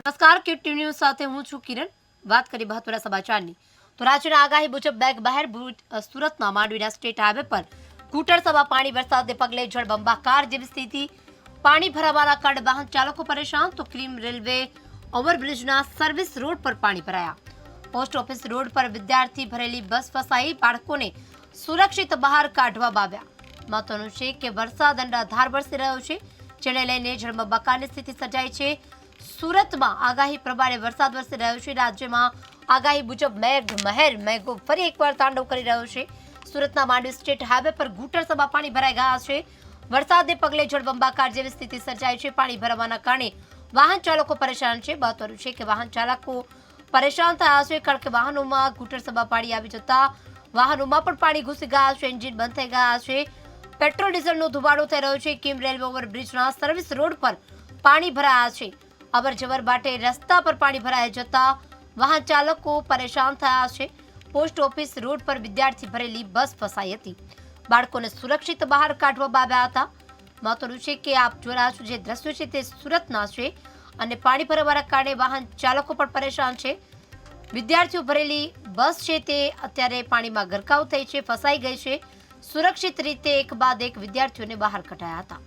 નમસ્કાર, KT news સાથે હું છું કિરણ. વાત કરી મહત્વના સમાચારની. તો રાજ્યના આગાહી મુજબ બેગ બહાર સુરતના માંડવીના સ્ટેટ હાઈવે પર ઘૂંટણસભા પાણી વરસાદને પગલે જળબંબાકાર જેવી સ્થિતિ. પાણી ભરાવાના કારણે વાહન ચાલકો પરેશાન. તો ક્રીમ રેલવે ઓવરબ્રિજના સર્વિસ રોડ પર પાણી ભરાયા. પોસ્ટ ઓફિસ રોડ પર વિદ્યાર્થી ભરેલી બસ ફસાઈ બાળકોને સુરક્ષિત બહાર કાઢવામાં આવ્યા. મહત્વનું છે કે વરસાદ અંડાધાર વરસી રહ્યો છે, જેને લઈને જળબંબાકારની સ્થિતિ સર્જાઈ છે. સુરતમાં આગાહી પ્રમાણે વરસાદ વરસી રહ્યો છે. રાજ્યમાં આગાહી મુજબ મેઘ મહેર, મેઘો ફરી એકવાર તાંડવ કરી રહ્યો છે. સુરતના માંડવી સ્ટેટ હાઈવે પર ઘૂંટણસભા પાણી ભરાઈ ગયા છે. વરસાદને પગલે જળબંબાકાર જેવી સ્થિતિ સર્જાઈ છે. પાણી ભરાવાના કારણે વાહન ચાલકો પરેશાન છે. મહત્વનું છે કે વાહન ચાલકો પરેશાન થયા છે કારણ કે વાહનોમાં ઘૂંટણસભા પાણી આવી જતા વાહનોમાં પણ પાણી ઘૂસી ગયા છે. એન્જિન બંધ થઈ ગયા છે. પેટ્રોલ ડીઝલનો ધુમાડો થઈ રહ્યો છે. કિમ રેલવે ઓવરબ્રિજના સર્વિસ રોડ પર પાણી ભરાયા છે. અવર જવર માટે રસ્તા પર પાણી ભરાઈ જતા વાહન ચાલકો પરેશાન થયા છે. પોસ્ટ ઓફિસ રોડ પર વિદ્યાર્થી ભરેલી બસ ફસાઈ હતી. બાળકોને સુરક્ષિત બહાર કાઢવામાં આવ્યા હતા. મહત્વનું છે કે આપ જોઈ જે દ્રશ્યો છે તે સુરતના છે અને પાણી ભરવાના કારણે વાહન ચાલકો પણ પરેશાન છે. વિદ્યાર્થીઓ ભરેલી બસ છે તે અત્યારે પાણીમાં ગરકાવ થઈ છે, ફસાઈ ગઈ છે. સુરક્ષિત રીતે એક બાદ એક વિદ્યાર્થીઓને બહાર કઢાયા હતા.